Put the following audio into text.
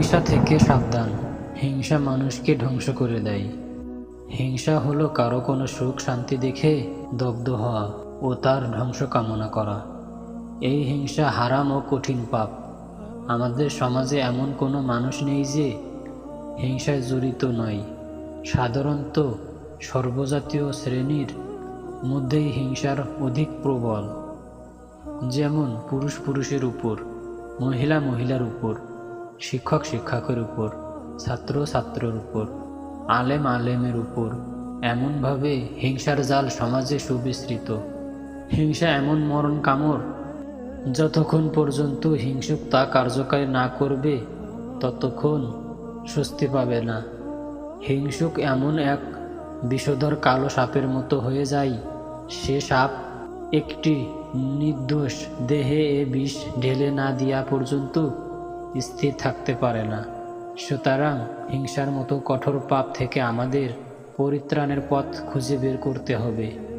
হিংসা থেকে সাবধান। হিংসা মানুষকে ধ্বংস করে দেয়। হিংসা হলো কারও কোনো সুখ, শান্তি দেখে দগ্ধ হওয়া ও তার ধ্বংস কামনা করা। এই হিংসা হারাম ও কঠিন পাপ। আমাদের সমাজে এমন কোনো মানুষ নেই যে হিংসায় জড়িত নয়। সাধারণত সর্বজাতীয় শ্রেণির মধ্যেই হিংসার অধিক প্রবল। যেমন পুরুষ পুরুষের উপর, মহিলা মহিলার উপর। শিক্ষক শিক্ষকের উপর, ছাত্র ছাত্রের উপর, আলেম আলেমের উপর, এমনভাবে হিংসার জাল সমাজে সুবিস্তৃত। হিংসা এমন মরণ কামড়, যতক্ষণ পর্যন্ত হিংসুক তা কার্যকারী না করবে, ততক্ষণ স্বস্তি পাবে না। হিংসুক এমন এক বিষধর কালো সাপের মতো হয়ে যায়, সে সাপ একটি নির্দোষ দেহে এ বিষ ঢেলে না দিয়া পর্যন্ত স্থির থাকতে পারে না। সুতরাং হিংসার মতো কঠোর পাপ থেকে আমাদের পরিত্রাণের পথ খুঁজে বের করতে হবে।